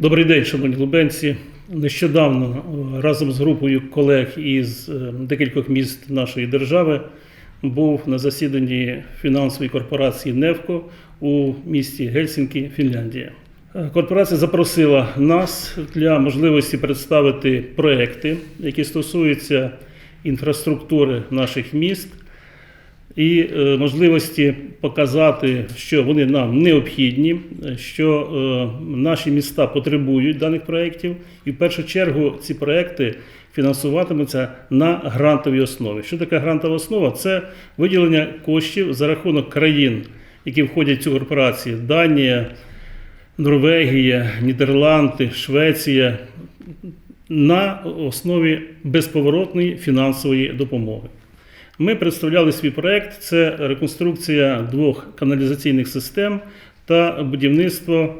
Добрий день, шановні лубенці. Нещодавно е, разом з групою колег із е, декількох міст нашої держави був на засіданні фінансової корпорації «Невко» у місті Гельсінкі, Фінляндія. Е, Корпорація запросила нас для можливості представити проекти, які стосуються інфраструктури наших міст і е, можливості показати, що вони нам необхідні, що е, наші міста потребують даних проєктів, і в першу чергу ці проекти фінансуватимуться на грантовій основі. Що таке грантова основа? Це виділення коштів за рахунок країн, які входять в цю корпорацію: Данія, Норвегія, Нідерланди, Швеція на основі безповоротної фінансової допомоги. Ми представляли свій проект: це реконструкція двох каналізаційних систем та будівництво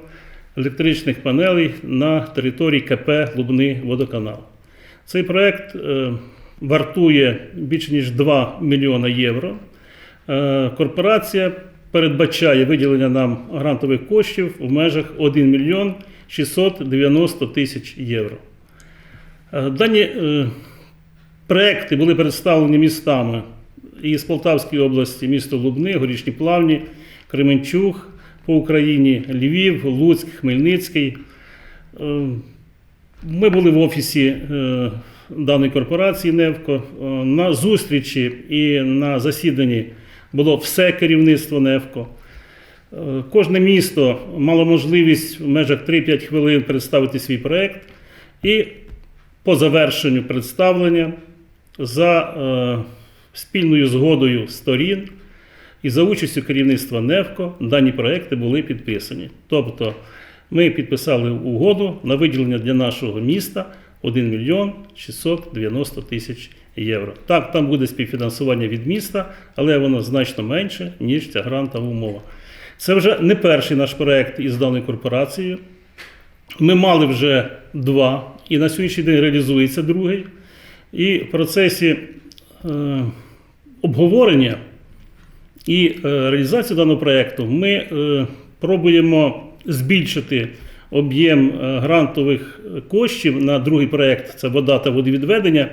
електричних панелей на території КП Лубний водоканал. Цей проект е, вартує більше ніж 2 мільйона євро. Е, Корпорація передбачає виділення нам грантових коштів в межах 1 мільйон 690 тисяч євро. Е, Дані проекти були представлені містами із Полтавської області, місто Лубни, Горішні Плавні, Кременчуг по Україні, Львів, Луцьк, Хмельницький. Е, Ми були в офісі е, даної корпорації «Невко». Е, На зустрічі і на засіданні було все керівництво «Невко». Е, Кожне місто мало можливість в межах 3-5 хвилин представити свій проект. І по завершенню представлення за е, спільною згодою сторін і за участю керівництва НЕВКО дані проекти були підписані. Тобто ми підписали угоду на виділення для нашого міста 1 мільйон 690 тисяч євро. Так, там буде співфінансування від міста, але воно значно менше, ніж ця грантова умова. Це вже не перший наш проект із даною корпорацією. Ми мали вже два, і на сьогоднішній день реалізується другий. І в процесі е, обговорення і е, реалізації даного проєкту ми е, пробуємо збільшити об'єм е, грантових коштів на другий проєкт це вода та водовідведення,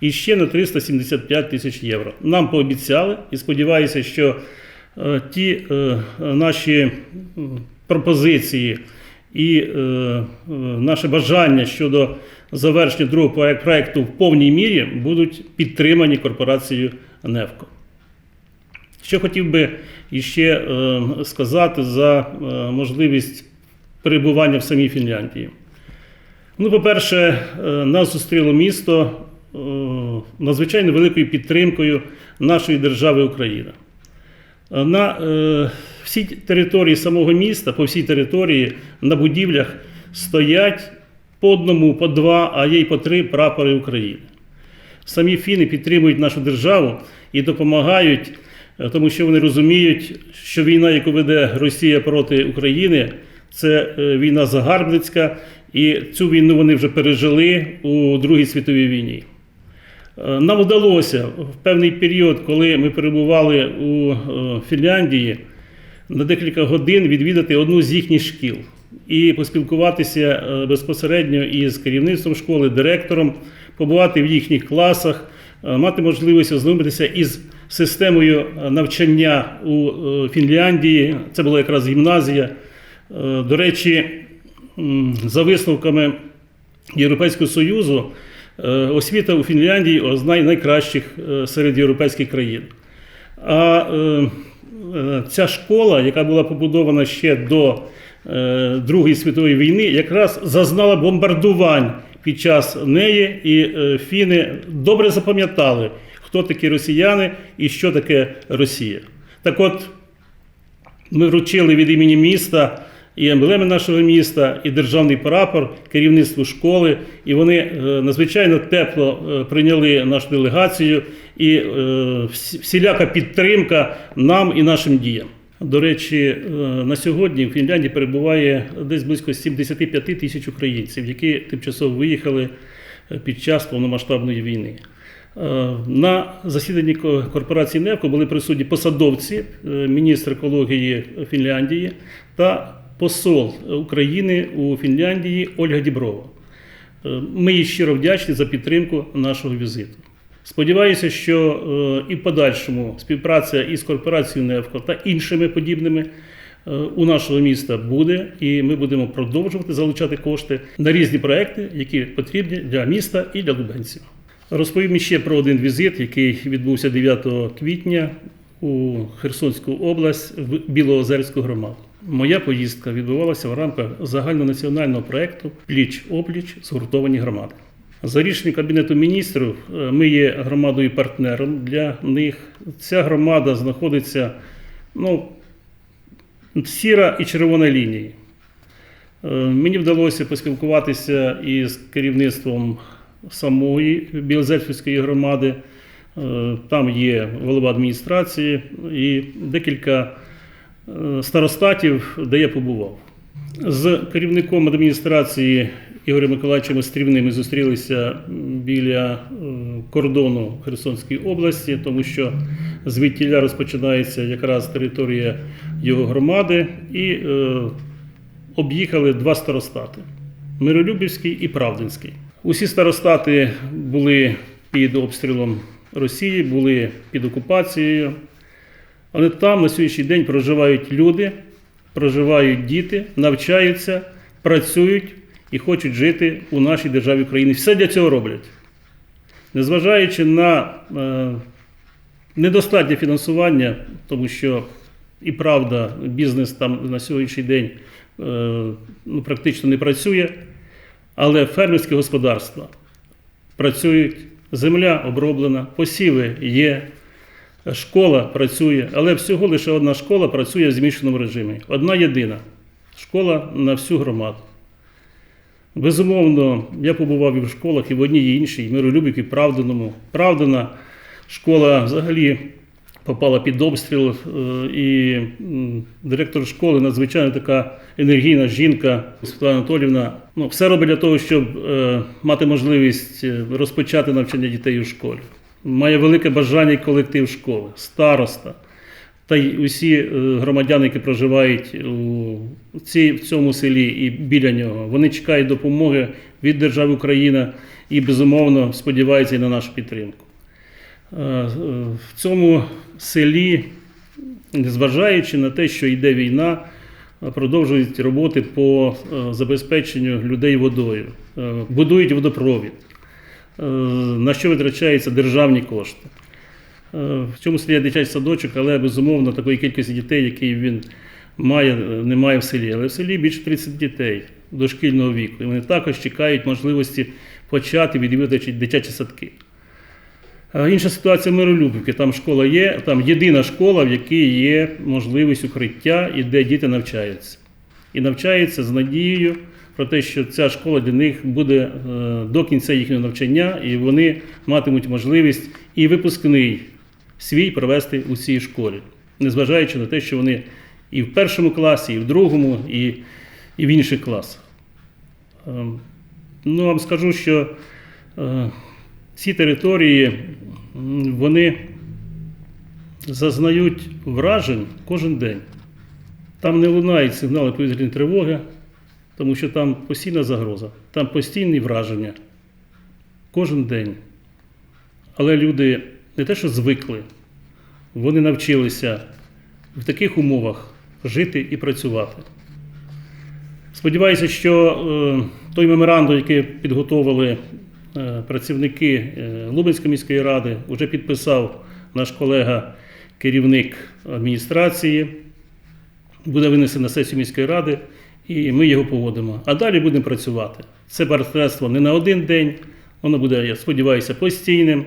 і ще на 375 тисяч євро. Нам пообіцяли і сподіваюся, що е, ті е, наші пропозиції і е, е, наше бажання щодо завершення другого проекту в повній мірі будуть підтримані корпорацією «Невко». Що хотів би іще е, сказати за е, можливість перебування в самій Фінляндії. Ну, по-перше, е, нас зустріло місто е, надзвичайно великою підтримкою нашої держави Україна. Е, На е, всій території самого міста, по всій території, на будівлях стоять по одному, по два, а є й по три прапори України. Самі фіни підтримують нашу державу і допомагають, е, тому що вони розуміють, що війна, яку веде Росія проти України, це е, війна загарбницька, і цю війну вони вже пережили у Другій світовій війні. Е, Нам вдалося в певний період, коли ми перебували у Фінляндії, на декілька годин відвідати одну з їхніх шкіл і поспілкуватися е, безпосередньо із керівництвом школи, директором, побувати в їхніх класах, е, мати можливість ознайомитися із системою е, навчання у Фінляндії. Це була якраз гімназія. До речі, за висновками Європейського Союзу, освіта у Фінляндії одна з найкращих серед європейських країн. А ця школа, яка була побудована ще до е, Другої світової війни, якраз зазнала бомбардувань під час неї, і е, фіни добре запам'ятали, хто такі росіяни і що таке Росія. Так от, ми вручили від імені міста і емблеми нашого міста, і державний прапор керівництву школи. І вони е, надзвичайно тепло е, прийняли нашу делегацію і е, всіляка підтримка нам і нашим діям. До речі, на сьогодні в Фінляндії перебуває десь близько 75 тисяч українців, які тимчасово виїхали під час повномасштабної війни. На засіданні корпорації НЕВКО були присутні посадовці, міністр екології Фінляндії та посол України у Фінляндії Ольга Діброва. Е, Ми їй щиро вдячні за підтримку нашого візиту. Сподіваюся, що е, і в подальшому співпраця із корпорацією НЕФКО та іншими подібними е, у нашого міста буде, і ми будемо продовжувати залучати кошти на різні проекти, які потрібні для міста і для лубенців. Розповім ще про один візит, який відбувся 9 квітня у Херсонську область в Білоозерську громаду. Моя поїздка відбувалася в рамках загальнонаціонального проєкту Пліч опліч згуртовані громади. За рішенням Кабінету міністрів е, ми є громадою партнером для них. Ця громада знаходиться ну, сіра і червона лінії. Е, Мені вдалося поспілкуватися із керівництвом самої Білозерської громади. Е, Там є голова адміністрації і декілька старостатів, де я побував. З керівником адміністрації Ігорем Миколаївичем Острівним ми зустрілися біля е, кордону Херсонської області, тому що звідтіля розпочинається якраз територія його громади, і е, об'їхали два старостати Миролюбівський і Правдинський. Усі старостати були під обстрілом Росії, були під окупацією. Але там на сьогоднішній день проживають люди, проживають діти, навчаються, працюють і хочуть жити у нашій державі України. Все для цього роблять. Незважаючи на е, недостатнє фінансування, тому що і правда, бізнес там на сьогоднішній день е, ну, практично не працює, але фермерські господарства працюють, земля оброблена, посіви є. Школа працює, але всього лише одна школа працює в змішаному режимі. Одна єдина школа на всю громаду. Безумовно, я побував і в школах, і в одній, і іншій, і Миролюбів, і Правданому. Правдана школа взагалі попала під обстріл, е, і директор школи надзвичайно така енергійна жінка Світлана Анатолівна. Ну, все робить для того, щоб е, мати можливість е, розпочати навчання дітей у школі. Має велике бажання колектив школи, староста. Та й усі е, громадяни, які проживають в цьому селі і біля нього, вони чекають допомоги від держави Україна і безумовно сподіваються на нашу підтримку. Е, В цьому селі, незважаючи на те, що йде війна, продовжують роботи по е, забезпеченню людей водою, будують водопровід, на що витрачаються державні кошти. Е, В цьому селі є дитячий садочок, але безумовно такої кількості дітей, які він має, е, немає в селі. Але в селі більше 30 дітей дошкільного віку. І вони також чекають можливості почати відвідувати дитячі садки. Е, Інша ситуація в Миролюбівці. Там школа є, там єдина школа, в якій є можливість укриття і де діти навчаються. І навчаються з надією про те, що ця школа для них буде е, до кінця їхнього навчання, і вони матимуть можливість і випускний свій провести у цій школі, незважаючи на те, що вони і в першому класі, і в другому, і, і в інших класах. Ем, Ну, вам скажу, що е, ці території вони зазнають вражень кожен день. Там не лунають сигнали повітряної тривоги, тому що там постійна загроза, там постійні враження кожен день. Але люди не те, що звикли, вони навчилися в таких умовах жити і працювати. Сподіваюся, що е, той меморандум, який підготовили е, працівники е, Лубенської міської ради, вже підписав наш колега, керівник адміністрації, буде винесено на сесію міської ради, і ми його погодимо. А далі будемо працювати. Це партнерство не на один день, воно буде, я сподіваюся, постійним.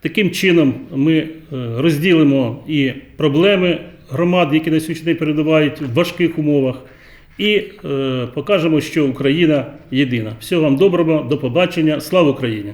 Таким чином ми е, розділимо і проблеми громад, які на сьогоднішній день перебувають в важких умовах, і е, покажемо, що Україна єдина. Всього вам доброго, до побачення. Слава Україні!